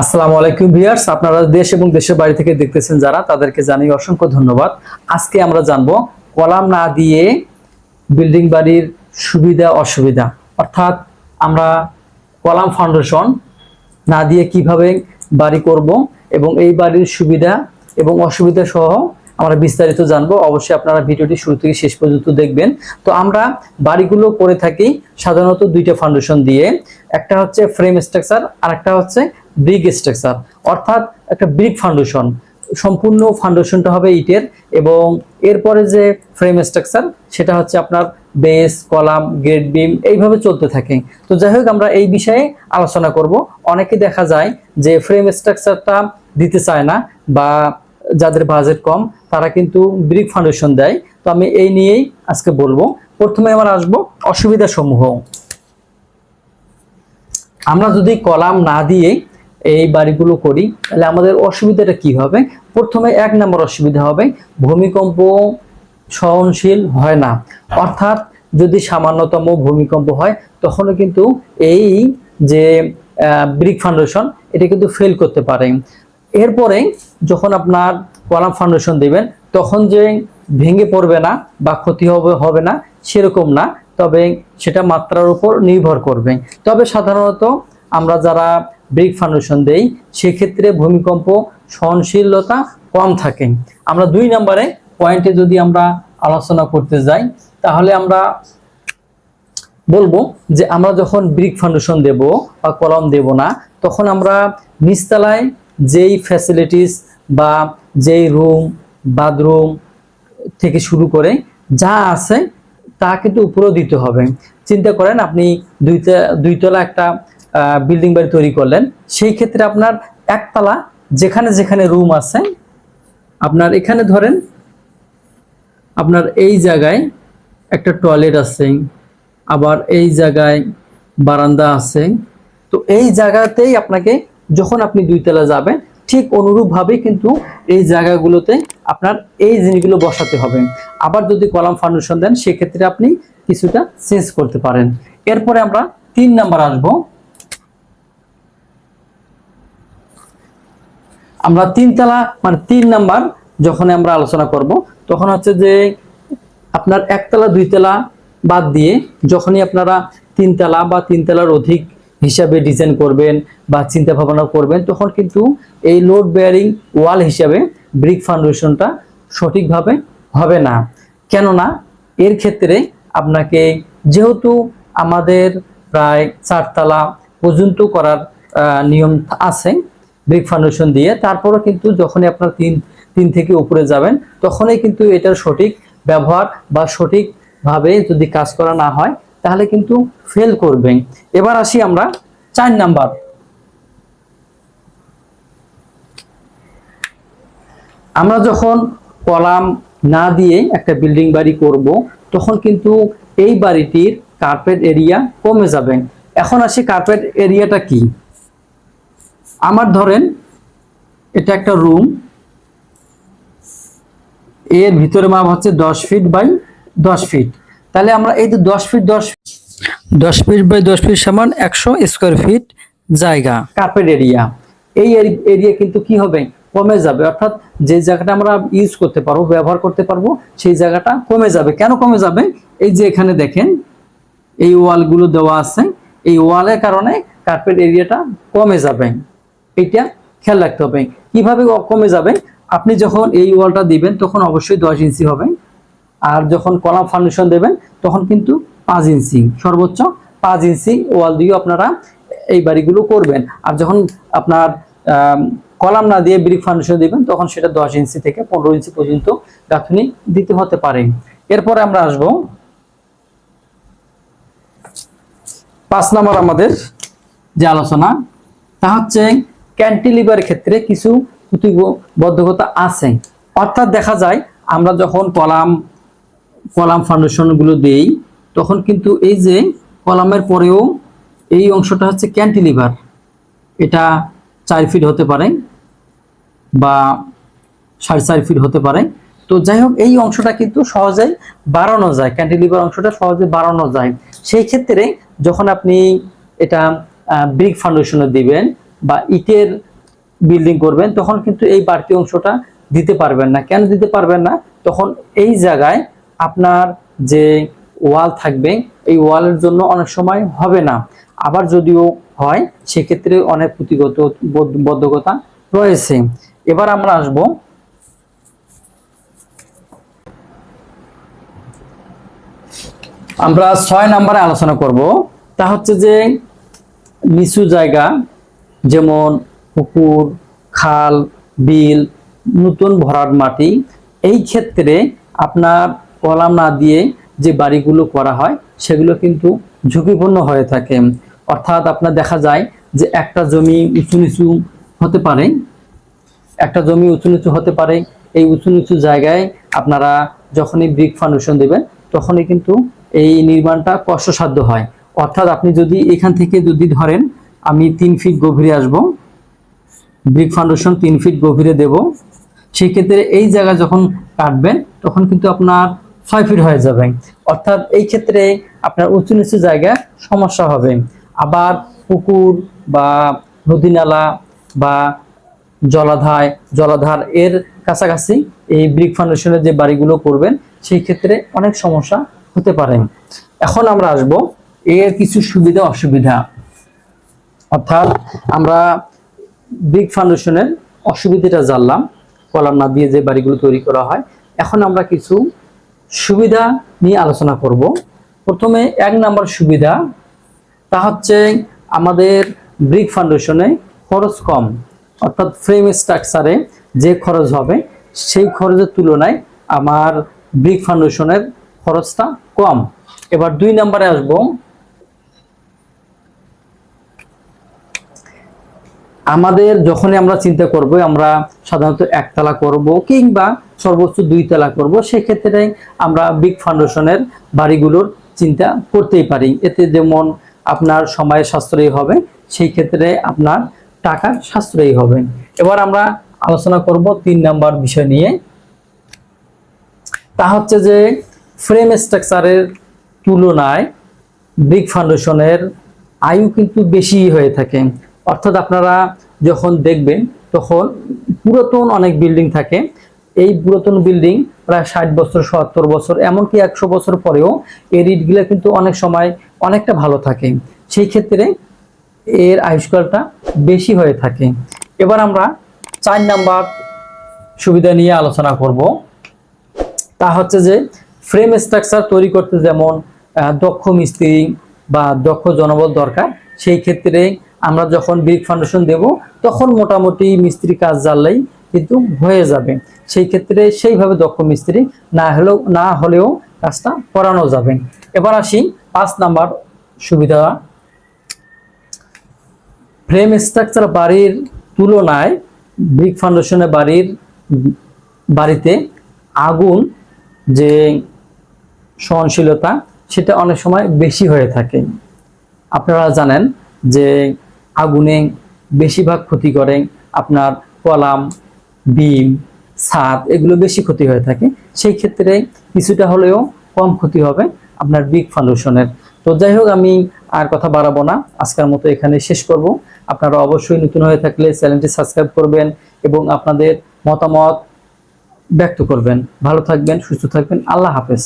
আসসালামু আলাইকুম ভিউয়ার্স, আপনারা দেশ এবং দেশের বাইরে থেকে দেখতেছেন যারা, তাদেরকে জানাই অসংখ্য ধন্যবাদ। আজকে আমরা জানব কলাম না দিয়ে বিল্ডিং বাড়ির সুবিধা, অসুবিধা। অর্থাৎ আমরা কলাম ফাউন্ডেশন না দিয়ে কীভাবে বাড়ি করব এবং এই বাড়ির সুবিধা এবং অসুবিধা সহ আমরা বিস্তারিত জানব। অবশ্যই আপনারা ভিডিওটি শুরু থেকে শেষ পর্যন্ত দেখবেন। তো আমরা বাড়িগুলো করে থাকি সাধারণত দুইটা ফাউন্ডেশন দিয়ে। একটা হচ্ছে ফ্রেম স্ট্রাকচার আর একটা হচ্ছে ব্রিক স্ট্রাকচার অর্থাৎ একটা ব্রিক ফাউন্ডেশন সম্পূর্ণ ফাউন্ডেশনটা হবে ইটের এবং এরপরে যে ফ্রেম স্ট্রাকচার সেটা হচ্ছে আপনার বেস কলাম গ্রেড বিম এইভাবে চলতে থাকে। তো যাই হোক, আমরা এই বিষয়ে আলোচনা করব। অনেকে দেখা যায় যে ফ্রেম স্ট্রাকচারটা দিতে চায় না বা যাদের বাজেট কম, তারা কিন্তু ব্রিক ফাউন্ডেশন দেয়। তো আমি এই নিয়েই আজকে বলব। প্রথমে আমরা আসব অসুবিধা সমূহ আমরা যদি কলাম না দিয়ে এই বাড়িগুলো করি, তাহলে আমাদের অসুবিধাটা কি হবে? প্রথমে এক নম্বর অসুবিধা হবে, ভূমিকম্প সহনশীল হয় না। অর্থাৎ যদি সামান্যতম ভূমিকম্প হয়, তখনও কিন্তু এই যে ব্রিক ফাউন্ডেশন এটা কিন্তু ফেল করতে পারে। এরপরে যখন আপনার কলাম ফাউন্ডেশন দিবেন, তখন যে ভেঙে পড়বে না বা ক্ষতি হবে হবে না, সেরকম না। তবে সেটা মাত্রার উপর নির্ভর করবে। তবে সাধারণত আমরা যারা ব্রিক ফাউন্ডেশন দেই, সেক্ষেত্রে ভূমিকম্প সহনশীলতা কম থাকে। আমরা দুই নম্বরে পয়েন্টে যদি আমরা আলোচনা করতে যাই, তাহলে আমরা বলব যে আমরা যখন ব্রিক ফাউন্ডেশন দেব বা কলম দেব না, তখন আমরা নিচতলায় যেই ফ্যাসিলিটিস বা যেই রুম বাথরুম থেকে শুরু করে যা আছে, তা কিন্তু উপরেও দিতে হবে। চিন্তা করেন আপনি দুইটা, দুইতলা একটা বিল্ডিং বাড়ি তৈরি করলেন। সেই ক্ষেত্রে আপনার একতলা, যেখানে যেখানে রুম আছে, আপনার এখানে ধরেন, আপনার এই জায়গায় একটা টয়লেট আছে, আবার এই জায়গায় বারান্দা আছে। তো এই জায়গাতেই আপনাকে যখন আপনি দুইতলা যাবেন, ঠিক অনুরূপভাবে কিন্তু এই জায়গাগুলোতে আপনার এই জিনিসগুলো বসাতে হবে। আবার যদি কলাম ফাউন্ডেশন দেন, সেক্ষেত্রে আপনি কিছুটা চেঞ্জ করতে পারেন। এরপরে আমরা তিন নাম্বার আসব। আমরা তিনতলা মানে তিন নাম্বার যখন আমরা আলোচনা করব, তখন হচ্ছে যে আপনার একতলা দুই দুইতলা বাদ দিয়ে যখনই আপনারা তিনতলা বা তিনতলার অধিক হিসাবে ডিজাইন করবেন বা চিন্তা ভাবনা করবেন, তখন কিন্তু এই লোড বেয়ারিং ওয়াল হিসাবে ব্রিক ফাউন্ডেশনটা সঠিকভাবে হবে না। কেননা এর ক্ষেত্রে আপনাকে যেহেতু আমাদের প্রায় চারতলা পর্যন্ত করার নিয়ম আছে ব্রিক ফাউন্ডেশন দিয়ে তারপরও কিন্তু যখনই আপনার তিন তিন থেকে উপরে যাবেন, তখনই কিন্তু এটার সঠিক ব্যবহার বা সঠিকভাবে যদি কাজ করা না হয়, তাহলে কিন্তু ফেল করবেন। এবার আসি আমরা চার নাম্বার। আমরা যখন কলাম না দিয়ে একটা বিল্ডিং বাড়ি করব, তখন কিন্তু এই বাড়িটির কার্পেট এরিয়া কমে যাবে। এখন আসি কার্পেট এরিয়াটা কি? আমার ধরেন এটা একটা রুম এর ভিতরে মাপ হচ্ছে দশ ফিট বাই দশ ফিট তাহলে আমরা এই যে দশ ফিট দশ দশ ফিট বাই দশ ফিট সমান একশো স্কোয়ার ফিট জায়গা। কার্পেট এরিয়া এই এরিয়া কিন্তু কি হবে? কমে যাবে। অর্থাৎ যে জায়গাটা আমরা ইউজ করতে পারব ব্যবহার করতে পারব সেই জায়গাটা কমে যাবে। কেন কমে যাবে? এই যে এখানে দেখেন এই ওয়ালগুলো দেওয়া আছে। এই ওয়ালের কারণে কার্পেট এরিয়াটা কমে যাবে। এটা খেয়াল রাখতে হবে। কীভাবে কমে যাবে? আপনি যখন এই ওয়ালটা দিবেন, তখন অবশ্যই দশ ইঞ্চি হবে। আর যখন কলাম ফাউন্ডেশন দেবেন, তখন কিন্তু পাঁচ ইঞ্চি, সর্বোচ্চ পাঁচ ইঞ্চি ওয়াল দিয়েও আপনারা এই বাড়িগুলো করবেন। আর যখন আপনার কলাম না দিয়ে ব্রিক ফাউন্ডেশন দিবেন, তখন সেটা দশ ইঞ্চি থেকে পনেরো ইঞ্চি পর্যন্ত গাঁথুনি দিতে হতে পারে। এরপরে আমরা আসব। পাঁচ নাম্বার আমাদের যে আলোচনা, তা হচ্ছে ক্যান্টিলিভার ক্ষেত্রে কিছু প্রতিবদ্ধকতা আছে। অর্থাৎ দেখা যায়, আমরা যখন কলাম কলাম ফাউন্ডেশনগুলো দেই, তখন কিন্তু এই যে কলামের পরেও এই অংশটা হচ্ছে ক্যান্টিলিভার। এটা চার ফিট হতে পারে বা সাড়ে চার ফিট হতে পারে। তো যাই হোক, এই অংশটা কিন্তু সহজেই বাড়ানো যায়। ক্যান্টিলিভার অংশটা সহজে বাড়ানো যায়। সেই ক্ষেত্রে যখন আপনি এটা ব্রিক ফাউন্ডেশনে দিবেন বা ইটের বিল্ডিং করবেন, তখন কিন্তু এই বাড়তি অংশটা দিতে পারবেন না। কেন দিতে পারবেন না? তখন এই জায়গায় আপনার যে ওয়াল থাকবে, এই ওয়ালের জন্য অনেক সময় হবে না। আবার যদিও হয়, সেক্ষেত্রে অনেক বদ্ধ- বদ্ধকতা রয়েছে। এবার আমরা আসব আমরা ছয় নম্বরে আলোচনা করব। তা হচ্ছে যে নিচু জায়গা যেমন পুকুর, খাল, বিল, নতুন ভরাট মাটি, এই ক্ষেত্রে আপনার কলাম না দিয়ে যে বাড়িগুলো করা হয়, সেগুলো কিন্তু ঝুঁকিপূর্ণ হয়ে থাকে। অর্থাৎ আপনার দেখা যায় যে একটা জমি উঁচু নিচু হতে পারে, একটা জমি উঁচু নিচু হতে পারে, এই উঁচু নিচু জায়গায় আপনারা যখনই ব্রিক ফাউন্ডেশন দেবেন, তখনই কিন্তু এই নির্মাণটা কষ্টসাধ্য হয়। অর্থাৎ আপনি যদি এখান থেকে যদি ধরেন আমি তিন ফিট গভীরে আসব। ব্রিক ফাউন্ডেশন তিন ফিট গভীরে দেব। সেই ক্ষেত্রে এই জায়গা যখন কাটবেন, তখন কিন্তু আপনার ছয় ফিট হয়ে যাবে। অর্থাৎ এই ক্ষেত্রে আপনার উঁচু নিচু জায়গায় সমস্যা হবে। আবার পুকুর বা নদী নালা বা জলাধায় জলাধার এর কাছাকাছি এই ব্রিক ফাউন্ডেশনের যে বাড়িগুলো করবেন, সেই ক্ষেত্রে অনেক সমস্যা হতে পারে। এখন আমরা আসব। এর কিছু সুবিধা, অসুবিধা। অর্থাৎ আমরা ব্রিক ফাউন্ডেশনের অসুবিধাটা জানলাম, কলাম না দিয়ে যে বাড়িগুলো তৈরি করা হয়। এখন আমরা কিছু সুবিধা নিয়ে আলোচনা করব। প্রথমে এক নম্বর সুবিধা, তা হচ্ছে আমাদের ব্রিক ফাউন্ডেশনে খরচ কম। অর্থাৎ ফ্রেম স্ট্রাকচারে যে খরচ হবে, সেই খরচের তুলনায় আমার ব্রিক ফাউন্ডেশনের খরচটা কম। এবার দুই নম্বরে আসব। আমাদের যখনই আমরা চিন্তা করব, আমরা সাধারণত একতলা করব কিংবা সর্বোচ্চ দুই তলা করব, সেক্ষেত্রে আমরা বিগ ফাউন্ডেশনের বাড়িগুলোর চিন্তা করতেই পারি। এতে যেমন আপনার সময় সাশ্রয়ী হবে, সেই ক্ষেত্রে আপনার টাকার সাশ্রয়ী হবে। এবার আমরা আলোচনা করব তিন নাম্বার বিষয় নিয়ে। তা হচ্ছে যে ফ্রেম স্ট্রাকচারের তুলনায় ব্রিক ফাউন্ডেশনের আয়ু কিন্তু বেশি হয়ে থাকে। অর্থাৎ আপনারা যখন দেখবেন, তখন পুরাতন অনেক বিল্ডিং থাকে। এই পুরাতন বিল্ডিং প্রায় ষাট বছর, সত্তর বছর, এমনকি একশো বছর পরেও এই রিটগুলো কিন্তু অনেক সময় অনেকটা ভালো থাকে। সেই ক্ষেত্রে এর আয়ুষ্কালটা বেশি হয়ে থাকে। এবার আমরা চার নাম্বার সুবিধা নিয়ে আলোচনা করব। তা হচ্ছে যে ফ্রেম স্ট্রাকচার তৈরি করতে যেমন দক্ষ মিস্ত্রি বা দক্ষ জনবল দরকার, সেই ক্ষেত্রে আমরা যখন ব্রিক ফাউন্ডেশন দেব, তখন মোটামুটি মিস্ত্রি কাজ জানলেই কিন্তু হয়ে যাবে। সেই ক্ষেত্রে সেইভাবে দক্ষ মিস্ত্রি না হলেও না হলেও কাজটা করানো যাবে। এবার আসি পাঁচ নাম্বার সুবিধা। ফ্রেম স্ট্রাকচার বাড়ির তুলনায় ব্রিক ফাউন্ডেশনের বাড়ির বাড়িতে আগুন যে সহনশীলতা, সেটা অনেক সময় বেশি হয়ে থাকে। আপনারা জানেন যে আগুনে বেশিরভাগ ক্ষতি করে আপনার কলাম, বিম, ছাদ, এগুলো বেশি ক্ষতি হয়ে থাকে। সেই ক্ষেত্রে কিছুটা হলেও কম ক্ষতি হবে আপনার বিগ ফাউন্ডেশনের তো যাই হোক, আমি আর কথা বাড়াবো না। আজকের মতো এখানে শেষ করব। আপনারা অবশ্যই নতুন হয়ে থাকলে চ্যানেলটি সাবস্ক্রাইব করবেন এবং আপনাদের মতামত ব্যক্ত করবেন। ভালো থাকবেন, সুস্থ থাকবেন। আল্লাহ হাফেজ।